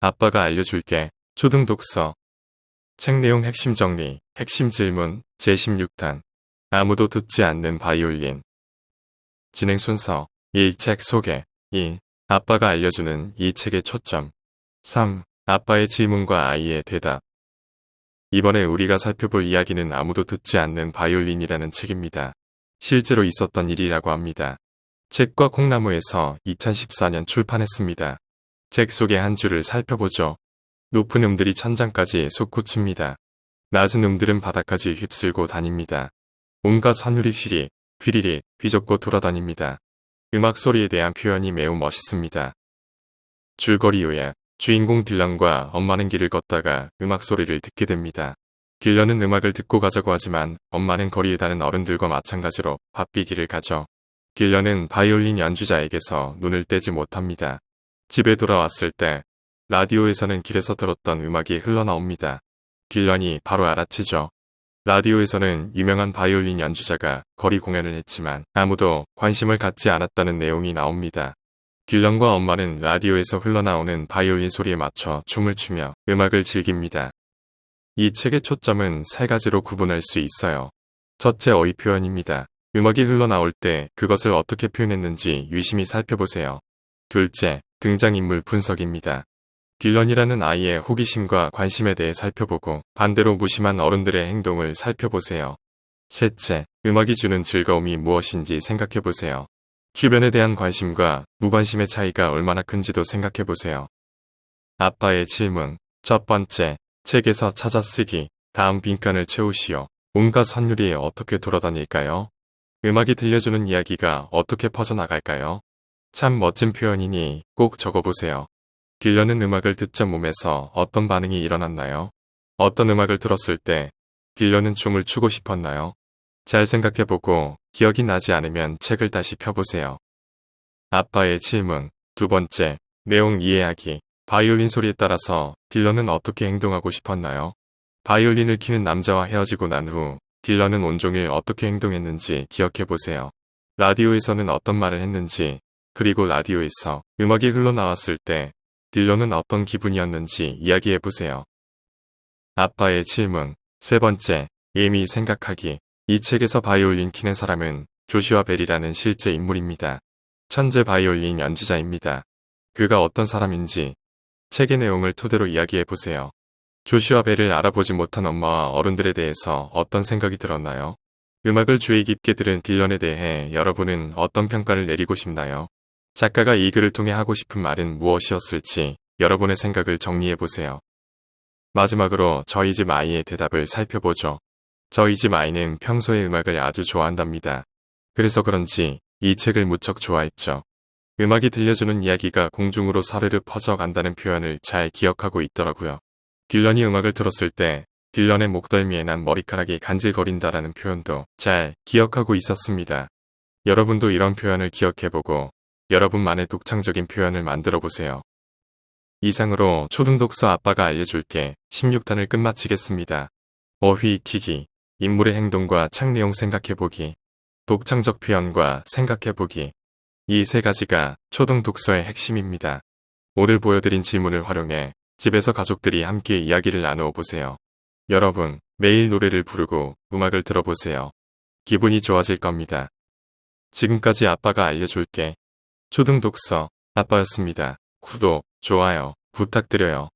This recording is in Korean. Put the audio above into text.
아빠가 알려줄게. 초등독서. 책 내용 핵심 정리, 핵심 질문, 제16탄. 아무도 듣지 않는 바이올린. 진행 순서 1. 책 소개 2. 아빠가 알려주는 이 책의 초점 3. 아빠의 질문과 아이의 대답 이번에 우리가 살펴볼 이야기는 아무도 듣지 않는 바이올린이라는 책입니다. 실제로 있었던 일이라고 합니다. 책과 콩나무에서 2014년 출판했습니다. 책 속의 한 줄을 살펴보죠. 높은 음들이 천장까지 솟구칩니다. 낮은 음들은 바닥까지 휩쓸고 다닙니다. 온갖 휘리, 휘리리, 휘젓고 돌아다닙니다. 음악 소리에 대한 표현이 매우 멋있습니다. 줄거리 요약. 주인공 딜런과 엄마는 길을 걷다가 음악 소리를 듣게 됩니다. 딜런은 음악을 듣고 가자고 하지만 엄마는 거리에 다른 어른들과 마찬가지로 바삐기를 가죠. 딜런은 바이올린 연주자에게서 눈을 떼지 못합니다. 집에 돌아왔을 때 라디오에서는 길에서 들었던 음악이 흘러나옵니다. 딜런이 바로 알아채죠. 라디오에서는 유명한 바이올린 연주자가 거리 공연을 했지만 아무도 관심을 갖지 않았다는 내용이 나옵니다. 딜런과 엄마는 라디오에서 흘러나오는 바이올린 소리에 맞춰 춤을 추며 음악을 즐깁니다. 이 책의 초점은 세 가지로 구분할 수 있어요. 첫째 어휘 표현입니다. 음악이 흘러나올 때 그것을 어떻게 표현했는지 유심히 살펴보세요. 둘째, 등장인물 분석입니다. 딜런이라는 아이의 호기심과 관심에 대해 살펴보고 반대로 무심한 어른들의 행동을 살펴보세요. 셋째, 음악이 주는 즐거움이 무엇인지 생각해보세요. 주변에 대한 관심과 무관심의 차이가 얼마나 큰지도 생각해보세요. 아빠의 질문. 첫 번째, 책에서 찾아 쓰기. 다음 빈칸을 채우시오. 온갖 선율이 어떻게 돌아다닐까요? 음악이 들려주는 이야기가 어떻게 퍼져나갈까요? 참 멋진 표현이니 꼭 적어보세요. 딜런은 음악을 듣자 몸에서 어떤 반응이 일어났나요? 어떤 음악을 들었을 때 딜런은 춤을 추고 싶었나요? 잘 생각해보고 기억이 나지 않으면 책을 다시 펴보세요. 아빠의 질문. 두 번째, 내용 이해하기. 바이올린 소리에 따라서 딜런은 어떻게 행동하고 싶었나요? 바이올린을 키는 남자와 헤어지고 난 후 딜런은 온종일 어떻게 행동했는지 기억해보세요. 라디오에서는 어떤 말을 했는지, 그리고 라디오에서 음악이 흘러나왔을 때 딜런은 어떤 기분이었는지 이야기해보세요. 아빠의 질문. 세 번째, 의미 생각하기. 이 책에서 바이올린 키는 사람은 조슈아 벨이라는 실제 인물입니다. 천재 바이올린 연주자입니다. 그가 어떤 사람인지 책의 내용을 토대로 이야기해보세요. 조슈아 벨을 알아보지 못한 엄마와 어른들에 대해서 어떤 생각이 들었나요? 음악을 주의 깊게 들은 딜런에 대해 여러분은 어떤 평가를 내리고 싶나요? 작가가 이 글을 통해 하고 싶은 말은 무엇이었을지 여러분의 생각을 정리해보세요. 마지막으로 저희 집 아이의 대답을 살펴보죠. 저희 집 아이는 평소에 음악을 아주 좋아한답니다. 그래서 그런지 이 책을 무척 좋아했죠. 음악이 들려주는 이야기가 공중으로 사르르 퍼져간다는 표현을 잘 기억하고 있더라고요. 딜런이 음악을 들었을 때 딜런의 목덜미에 난 머리카락이 간질거린다라는 표현도 잘 기억하고 있었습니다. 여러분도 이런 표현을 기억해보고 여러분만의 독창적인 표현을 만들어 보세요. 이상으로 초등독서 아빠가 알려줄게 16탄을 끝마치겠습니다. 어휘 익히기, 인물의 행동과 책 내용 생각해보기, 독창적 표현과 생각해보기. 이 세 가지가 초등독서의 핵심입니다. 오늘 보여드린 질문을 활용해 집에서 가족들이 함께 이야기를 나누어 보세요. 여러분, 매일 노래를 부르고 음악을 들어보세요. 기분이 좋아질 겁니다. 지금까지 아빠가 알려줄게. 초등독서 아빠였습니다. 구독, 좋아요 부탁드려요.